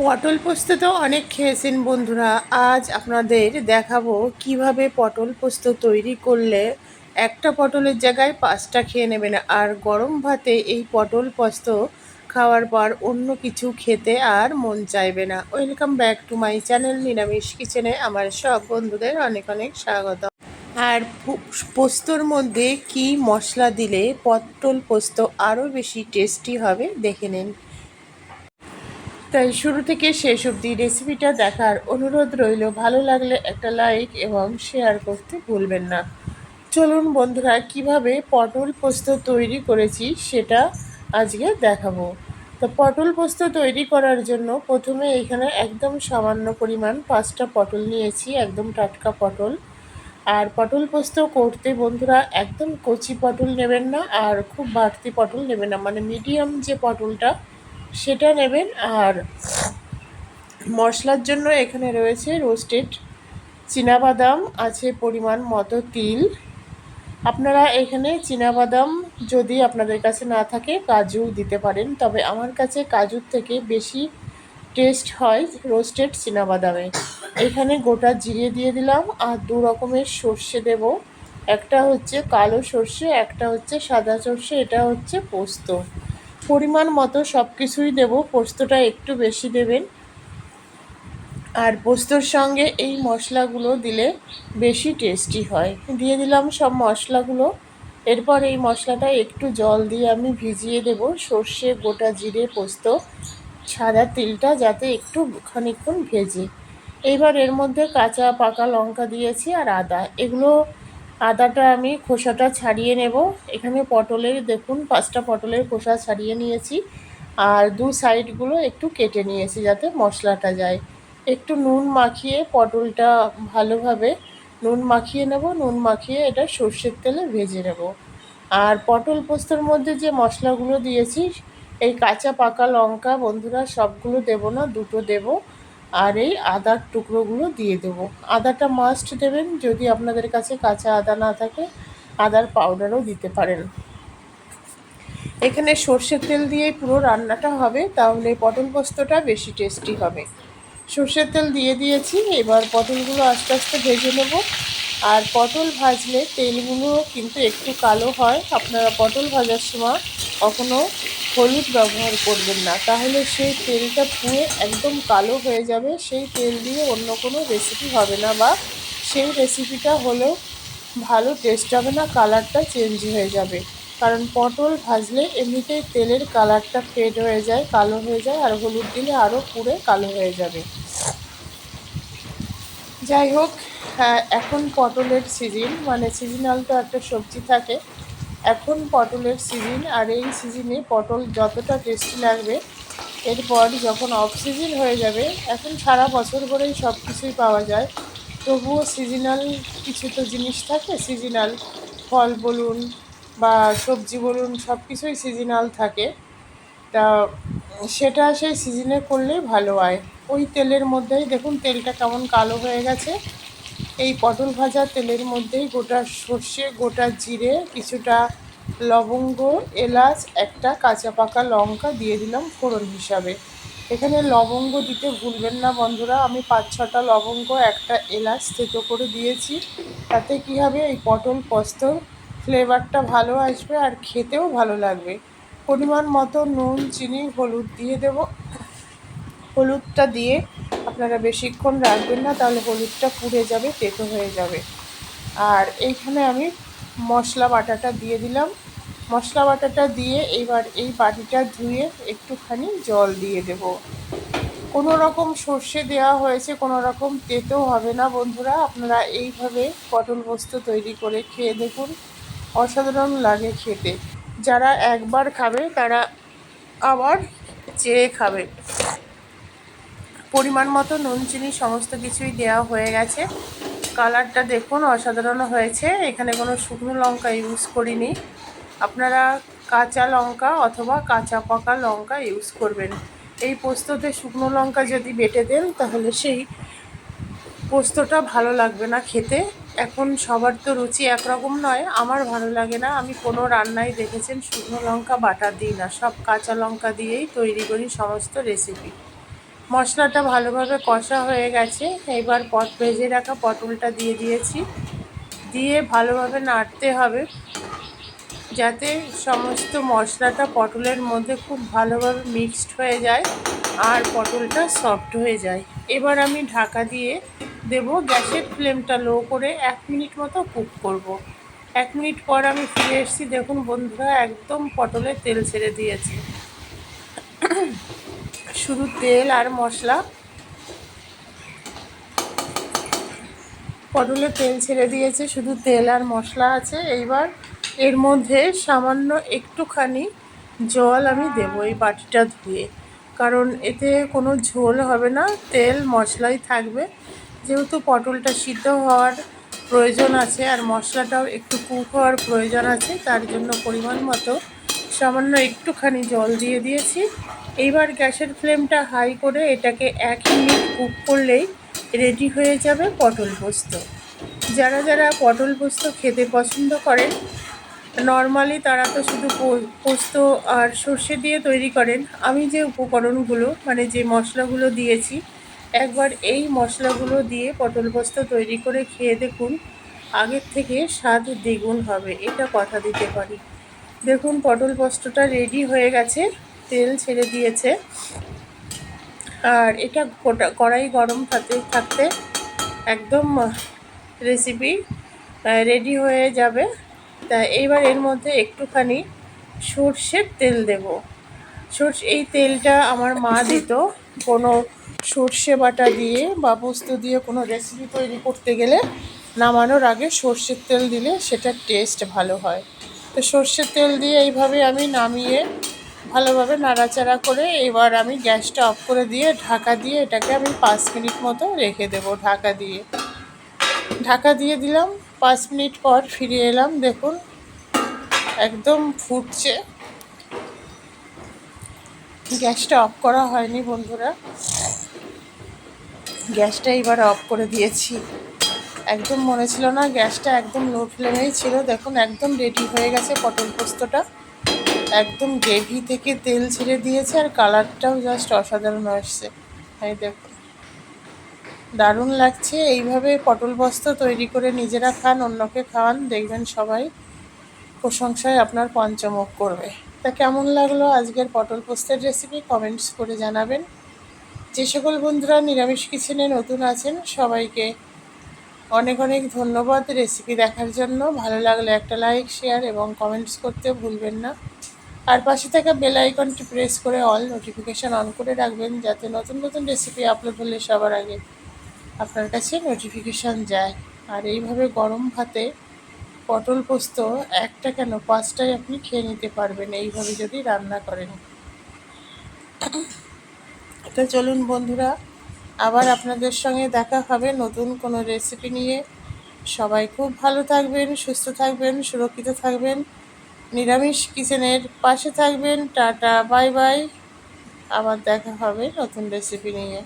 পটল পোস্ত তো অনেক খেয়েছেন বন্ধুরা। আজ আপনাদের দেখাবো কীভাবে পটল পোস্ত তৈরি করলে একটা পটলের জায়গায় পাঁচটা খেয়ে নেবেন আর গরম ভাতে এই পটল পোস্ত খাওয়ার পর অন্য কিছু খেতে আর মন চাইবে না। Welcome back to my channel নিরামিষ কিচেনে আমার সব বন্ধুদের অনেক অনেক স্বাগত। আর পোস্তর মধ্যে কি মশলা দিলে পটল পোস্ত আরও বেশি টেস্টি হবে দেখে নিন। তাই শুরু থেকে শেষ অবধি রেসিপিটা দেখার অনুরোধ রইল। ভালো লাগলে একটা লাইক এবং শেয়ার করতে ভুলবেন না। চলুন বন্ধুরা, কীভাবে পটল পোস্ত তৈরি করেছি সেটা আজকে দেখাবো। তো পটল পোস্ত তৈরি করার জন্য প্রথমে এখানে একদম সামান্য পরিমাণ পাঁচটা পটল নিয়েছি, একদম টাটকা পটল। আর পটল পোস্ত করতে বন্ধুরা একদম কচি পটল নেবেন না আর খুব বাড়তি পটল নেবেন না। মানে মিডিয়াম যে পটলটা সেটা নেবেন আর মশলার জন্য এখানে রয়েছে রোস্টেড বাদাম আছে পরিমাণ মতো তিল। আপনারা এখানে বাদাম যদি আপনাদের কাছে না থাকে, কাজু দিতে পারেন। তবে আমার কাছে কাজুর থেকে বেশি টেস্ট হয় রোস্টেড বাদামে এখানে গোটা জিরে দিয়ে দিলাম আর দু রকমের সর্ষে দেব। একটা হচ্ছে কালো সর্ষে, একটা হচ্ছে সাদা সর্ষে, এটা হচ্ছে পোস্ত। পরিমাণ মতো সব কিছুই দেবো, পোস্তটা একটু বেশি দেবেন। আর পোস্তর সঙ্গে এই মশলাগুলো দিলে বেশি টেস্টি হয়। দিয়ে দিলাম সব মশলাগুলো। এরপর এই মশলাটা একটু জল দিয়ে আমি ভিজিয়ে দেব, সর্ষে, গোটা জিরে, পোস্ত, সাদা তিলটা যাতে একটু খানিকক্ষণ ভেজে। এইবার এর মধ্যে কাঁচা পাকা লঙ্কা দিয়েছি আর আদা। এগুলো আদাটা আমি খোসাটা ছাড়িয়ে নেব। এখানে পটলের, দেখুন, পাঁচটা পটলের খোসা ছাড়িয়ে নিয়েছি। আর দু সাইডগুলো একটু কেটে নিয়েছি যাতে মশলাটা যায়। একটু নুন মাখিয়ে পটলটা ভালোভাবে নুন মাখিয়ে নেব। নুন মাখিয়ে এটা সর্ষের তেলে ভেজে নেব। আর পটল পোস্তর মধ্যে যে মশলাগুলো দিয়েছি, এই কাঁচা পাকা লঙ্কা বন্ধুরা সবগুলো দেব না, দুটো দেব। আর এই আদার টুকরোগুলো দিয়ে দেবো। আদাটা মাস্ট দেবেন যদি আপনাদের কাছে কাঁচা আদা না থাকে, আদার পাউডারও দিতে পারেন। এখানে সর্ষের তেল দিয়েই পুরো রান্নাটা হবে, তাহলে পটল পোস্তটা বেশি টেস্টি হবে। সর্ষের তেল দিয়ে দিয়েছি, এবার পটলগুলো আস্তে আস্তে ভেজে নেব। আর পটল ভাজলে তেলগুলো কিন্তু একটু কালো হয়। আপনারা পটল ভাজার সময় কখনো হলুদ ব্যবহার করবেন না। তাহলে সেই তেলটা পুড়ে একদম কালো হয়ে যাবে। সেই তেল দিয়ে অন্য কোনো রেসিপি হবে না বা সেই রেসিপিটা হলেও ভালো টেস্ট হবে না কালারটা চেঞ্জ হয়ে যাবে। কারণ পটল ভাজলে এমনিতেই তেলের কালারটা ফেড হয়ে যায়, কালো হয়ে যায় আর হলুদ দিলে আরও পুড়ে কালো হয়ে যাবে। যাই হোক এখন পটলের সিজন মানে সিজনাল তো একটা সবজি থাকে। এখন পটলের সিজন আর এই সিজনে পটল যতটা টেস্টি লাগবে, এরপর যখন অফ সিজন হয়ে যাবে, এখন সারা বছর ভরেই সব কিছুই পাওয়া যায়। তবুও সিজনাল কিছু তো জিনিস থাকে সিজনাল ফল বলুন বা সবজি বলুন সব কিছুই সিজনাল থাকে। তা সেটা সেই সিজনে করলেই ভালো হয়। ওই তেলের মধ্যেই দেখুন তেলটা কেমন কালো হয়ে গেছে। এই পটল ভাজা তেলের মধ্যেই গোটা সর্ষে, গোটা জিরে, কিছুটা লবঙ্গ, এলাচ, একটা কাঁচা পাকা লঙ্কা দিয়ে দিলাম ফোড়ন হিসাবে। এখানে লবঙ্গ দিতে ভুলবেন না বন্ধুরা, আমি পাঁচ ছটা লবঙ্গ, একটা এলাচ থেতো করে দিয়েছি। তাতে কী হবে, এই পটল পোস্তর ফ্লেভারটা ভালো আসবে আর খেতেও ভালো লাগবে। পরিমাণ মতো নুন, চিনি, হলুদ দিয়ে দেব। হলুদটা দিয়ে আপনারা বেশিক্ষণ রাখবেন না, তাহলে হলুদটা পুড়ে যাবে, তেতো হয়ে যাবে। আর এইখানে আমি মশলা বাটাটা দিয়ে দিলাম। মশলা বাটাটা দিয়ে এবার এই বাটিটা ধুয়ে একটুখানি জল দিয়ে দেব। কোনো রকম সর্ষে দেওয়া হয়েছে, কোনো রকম তেতো হবে না বন্ধুরা। আপনারা এইভাবে পটল পোস্ত তৈরি করে খেয়ে দেখুন। অসাধারণ লাগে খেতে। যারা একবার খাবে, তারা আবার চেয়ে খাবে। পরিমাণ মতো নুন, চিনি, সমস্ত কিছুই দেওয়া হয়ে গেছে। কালারটা দেখুন, অসাধারণ হয়েছে। এখানে কোনো শুকনো লঙ্কা ইউজ করিনি। আপনারা কাঁচা লঙ্কা অথবা কাঁচা পাকা লঙ্কা ইউজ করবেন। এই পোস্ততে শুকনো লঙ্কা যদি বেটে দেন, তাহলে সেই পোস্তটা ভালো লাগবে না খেতে। এখন সবার তো রুচি একরকম নয়, আমার ভালো লাগে না। আমি কোনো রান্নায় দেখেছেন শুকনো লঙ্কা বাটা দিই না। সব কাঁচা লঙ্কা দিয়েই তৈরি করি সমস্ত রেসিপি মশলাটা ভালোভাবে কষা হয়ে গেছে। এবার পট ভেজে রাখা পটলটা দিয়ে দিয়েছি। দিয়ে ভালোভাবে নাড়তে হবে যাতে সমস্ত মশলাটা পটলের মধ্যে খুব ভালোভাবে মিক্সড হয়ে যায় আর পটলটা সফট হয়ে যায়। এবার আমি ঢাকা দিয়ে দেব গ্যাসের ফ্লেমটা লো করে এক মিনিট মতো কুক করব। এক মিনিট পর আমি ফিরে এসেছি। দেখুন বন্ধুরা, একদম পটলে তেল ছেড়ে দিয়েছে। শুধু তেল আর মশলা। পটলে তেল ছেড়ে দিয়েছে, শুধু তেল আর মশলা আছে। এইবার এর মধ্যে সামান্য একটুখানি জল আমি দেবো এই বাটিটা ধুয়ে। কারণ এতে কোনো ঝোল হবে না, তেল, মশলাই থাকবে। যেহেতু পটলটা সিদ্ধ হওয়ার প্রয়োজন আছে আর মশলাটাও একটু কুক হওয়ার প্রয়োজন আছে, তার জন্য পরিমাণ মতো সামান্য একটুখানি জল দিয়ে দিয়েছি। এইবার গ্যাসের ফ্লেমটা হাই করে এটাকে এক মিনিট কুক করলেই রেডি হয়ে যাবে পটল পোস্ত। যারা যারা পটল পোস্ত খেতে পছন্দ করেন, নর্মালি তারা তো শুধু পোস্ত আর সর্ষে দিয়ে তৈরি করেন। আমি যে উপকরণগুলো মানে যে মশলাগুলো দিয়েছি, একবার এই মশলাগুলো দিয়ে পটল পোস্ত তৈরি করে খেয়ে দেখুন, আগের থেকে স্বাদ দ্বিগুণ হবে, এটা কথা দিতে পারি। দেখুন, পটল পোস্তটা রেডি হয়ে গেছে। তেল ছেড়ে দিয়েছে। আর এটা গোটা কড়াই গরম থাকতে থাকতে একদম রেসিপি রেডি হয়ে যাবে। তা এইবার এর মধ্যে একটুখানি সর্ষের তেল দেব। সর্ষে, এই তেলটা আমার মা দিত কোনো সর্ষে বাটা দিয়ে বা পোস্ত দিয়ে কোনো রেসিপি তৈরি করতে গেলে নামানোর আগে সর্ষের তেল দিলে সেটার টেস্ট ভালো হয়। তো সর্ষের তেল দিয়ে এইভাবে আমি নামিয়ে ভালোভাবে নাড়াচাড়া করে এবার আমি গ্যাসটা অফ করে দিয়ে, ঢাকা দিয়ে এটাকে আমি পাঁচ মিনিট মতো রেখে দেব ঢাকা দিয়ে। ঢাকা দিয়ে দিলাম, পাঁচ মিনিট পর ফিরে এলাম, দেখুন, একদম ফুটছে। গ্যাসটা অফ করা হয়নি বন্ধুরা। গ্যাসটা এবার অফ করে দিয়েছি। একদম মনে ছিল না, গ্যাসটা একদম লো ফ্লেমেই ছিল, দেখুন, একদম রেডি হয়ে গেছে পটল পোস্তটা। একদম গ্রেভি থেকে তেল ছেড়ে দিয়েছে আর কালারটাও জাস্ট অসাধারণ আসছে। এই দেখুন দারুণ লাগছে। এইভাবে পটল বস্তা তৈরি করে নিজেরা খান, অন্যকে খাওয়ান, দেখবেন সবাই প্রশংসায় আপনার পঞ্চমুখ করবে। তা কেমন লাগল আজকের পটল পোস্তের রেসিপি কমেন্টস করে জানাবেন। যে সকল বন্ধুরা নিরামিষ কিচেনে নতুন আছেন, সবাইকে অনেক অনেক ধন্যবাদ রেসিপি দেখার জন্য। ভালো লাগলে একটা লাইক শেয়ার এবং কমেন্টস করতে ভুলবেন না। আর পাশে থাকা বেল আইকনটি প্রেস করে অল নোটিফিকেশান অন করে রাখবেন যাতে নতুন নতুন রেসিপি আপলোড হলে সবার আগে আপনার কাছে নোটিফিকেশান যায়। আর এইভাবে গরম ভাতে পটল পোস্ত একটা কেন পাঁচটাই আপনি খেয়ে নিতে পারবেন, এইভাবে যদি রান্না করেন। তো চলুন বন্ধুরা, আবার আপনাদের সঙ্গে দেখা হবে নতুন কোনো রেসিপি নিয়ে। সবাই খুব ভালো থাকবেন, সুস্থ থাকবেন, সুরক্ষিত থাকবেন। নিরামিষ কিচেনের পাশে থাকবেন টাটা বাই বাই। আবার দেখা হবে নতুন রেসিপি নিয়ে।